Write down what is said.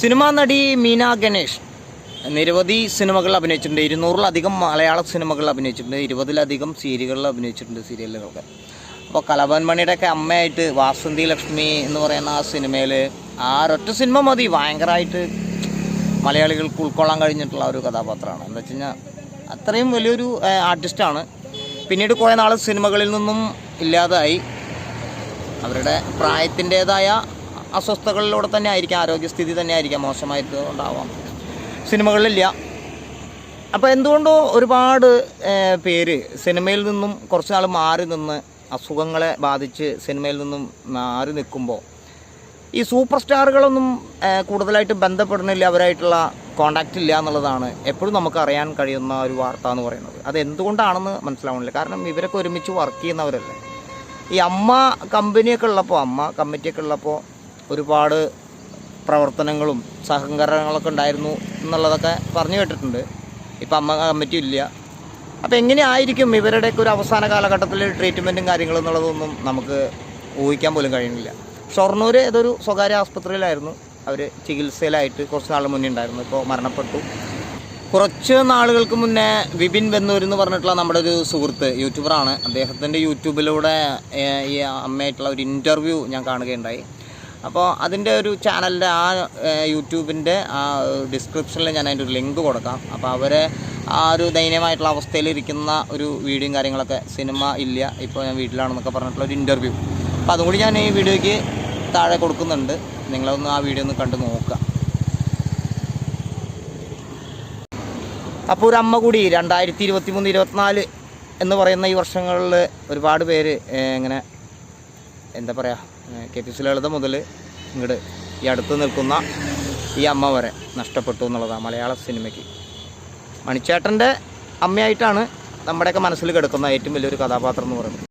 Cinema നടി മീന ഗണേഷ് നിരവധി സിനിമകൾ അഭിനയിച്ചിട്ടുണ്ട്. ഇരുന്നൂറിലധികം മലയാള സിനിമകൾ അഭിനയിച്ചിട്ടുണ്ട്. ഇരുപതിലധികം സീരിയലുകളിൽ അഭിനയിച്ചിട്ടുണ്ട് സീരിയലുകളൊക്കെ. അപ്പോൾ കലാഭവൻ മണിയുടെയൊക്കെ അമ്മയായിട്ട് വാസന്തി ലക്ഷ്മി എന്ന് പറയുന്ന ആ സിനിമയിൽ ആ ഒരൊറ്റ സിനിമ മതി. ഭയങ്കരമായിട്ട് മലയാളികൾക്ക് ഉൾക്കൊള്ളാൻ കഴിഞ്ഞിട്ടുള്ള ഒരു കഥാപാത്രമാണ്. എന്താ വെച്ച് കഴിഞ്ഞാൽ അത്രയും വലിയൊരു ആർട്ടിസ്റ്റാണ്. പിന്നീട് കുറേ നാൾ സിനിമകളിൽ നിന്നും ഇല്ലാതായി. അവരുടെ പ്രായത്തിന്റെതായ അസ്വസ്ഥതകളിലൂടെ തന്നെ ആയിരിക്കാം ആരോഗ്യസ്ഥിതി തന്നെ ആയിരിക്കാം മോശമായിട്ട് ഉണ്ടാവാം. സിനിമകളിലില്ല. അപ്പോൾ എന്തുകൊണ്ടോ ഒരുപാട് പേര് സിനിമയിൽ നിന്നും കുറച്ച് നാൾ മാറി നിന്ന് അസുഖങ്ങളെ ബാധിച്ച് സിനിമയിൽ നിന്നും മാറി നിൽക്കുമ്പോൾ ഈ സൂപ്പർ സ്റ്റാറുകളൊന്നും കൂടുതലായിട്ട് ബന്ധപ്പെടുന്നില്ല അവരായിട്ടുള്ള കോണ്ടാക്റ്റ് ഇല്ല എന്നുള്ളതാണ് എപ്പോഴും നമുക്ക് അറിയാൻ കഴിയുന്ന ഒരു വാർത്ത എന്ന് പറയുന്നത്. അത് എന്തുകൊണ്ടാണെന്ന് മനസ്സിലാവുന്നില്ല. കാരണം ഇവരൊക്കെ ഒരുമിച്ച് വർക്ക് ചെയ്യുന്നവരല്ലേ. ഈ അമ്മ കമ്പനിയൊക്കെ ഉള്ളപ്പോൾ അമ്മ കമ്മിറ്റിയൊക്കെ ഉള്ളപ്പോൾ ഒരുപാട് പ്രവർത്തനങ്ങളും സഹകരണങ്ങളൊക്കെ ഉണ്ടായിരുന്നു എന്നുള്ളതൊക്കെ പറഞ്ഞു കേട്ടിട്ടുണ്ട്. ഇപ്പം അമ്മ കമ്മിറ്റി ഇല്ല. അപ്പോൾ എങ്ങനെയായിരിക്കും ഇവരുടെയൊക്കെ ഒരു അവസാന കാലഘട്ടത്തിൽ ട്രീറ്റ്മെന്റും കാര്യങ്ങളും എന്നുള്ളതൊന്നും നമുക്ക് ഊഹിക്കാൻ പോലും കഴിയുന്നില്ല. ഷൊർണൂർ ഏതൊരു സ്വകാര്യ ആസ്പത്രിയിലായിരുന്നു. അവർ ചികിത്സയിലായിട്ട് കുറച്ച് നാൾ മുന്നേ ഉണ്ടായിരുന്നു. ഇപ്പോൾ മരണപ്പെട്ടു. കുറച്ച് നാളുകൾക്ക് മുന്നേ വിപിൻ വെന്നൂർ എന്ന് പറഞ്ഞിട്ടുള്ള നമ്മുടെ ഒരു സുഹൃത്ത് യൂട്യൂബറാണ്. അദ്ദേഹത്തിന്റെ യൂട്യൂബിലൂടെ ഈ അമ്മയായിട്ടുള്ള ഒരു ഇന്റർവ്യൂ ഞാൻ കാണുകയുണ്ടായി. അപ്പോൾ അതിന്റെ ഒരു ചാനലിന്റെ ആ യൂട്യൂബിന്റെ ആ ഡിസ്ക്രിപ്ഷനിൽ ഞാൻ അതിന്റെ ഒരു ലിങ്ക് കൊടുക്കാം. അപ്പോൾ അവരെ ആ ഒരു ദയനീയമായിട്ടുള്ള അവസ്ഥയിലിരിക്കുന്ന ഒരു വീഡിയോയും കാര്യങ്ങളൊക്കെ സിനിമ ഇല്ല ഇപ്പോൾ ഞാൻ വീട്ടിലാണെന്നൊക്കെ പറഞ്ഞിട്ടുള്ള ഒരു ഇന്റർവ്യൂ. അപ്പോൾ അതും കൂടി ഞാൻ ഈ വീഡിയോയ്ക്ക് താഴെ കൊടുക്കുന്നുണ്ട്. നിങ്ങളൊന്ന് ആ വീഡിയോ ഒന്ന് കണ്ടു നോക്കുക. അപ്പോൾ ഒരു അമ്മ കൂടി രണ്ടായിരത്തി ഇരുപത്തി മൂന്ന് ഇരുപത്തിനാല് എന്ന് പറയുന്ന ഈ വർഷങ്ങളിൽ ഒരുപാട് പേര് ഇങ്ങനെ എന്താ പറയുക കെ പി സി ലളിത മുതൽ ഇങ്ങോട്ട് ഈ അടുത്ത് നിൽക്കുന്ന ഈ അമ്മ വരെ നഷ്ടപ്പെട്ടു എന്നുള്ളതാണ് മലയാള സിനിമയ്ക്ക്. മണിച്ചേട്ടന്റെ അമ്മയായിട്ടാണ് നമ്മുടെയൊക്കെ മനസ്സിൽ കിടക്കുന്ന ഏറ്റവും വലിയൊരു കഥാപാത്രം എന്ന് പറയുന്നത്.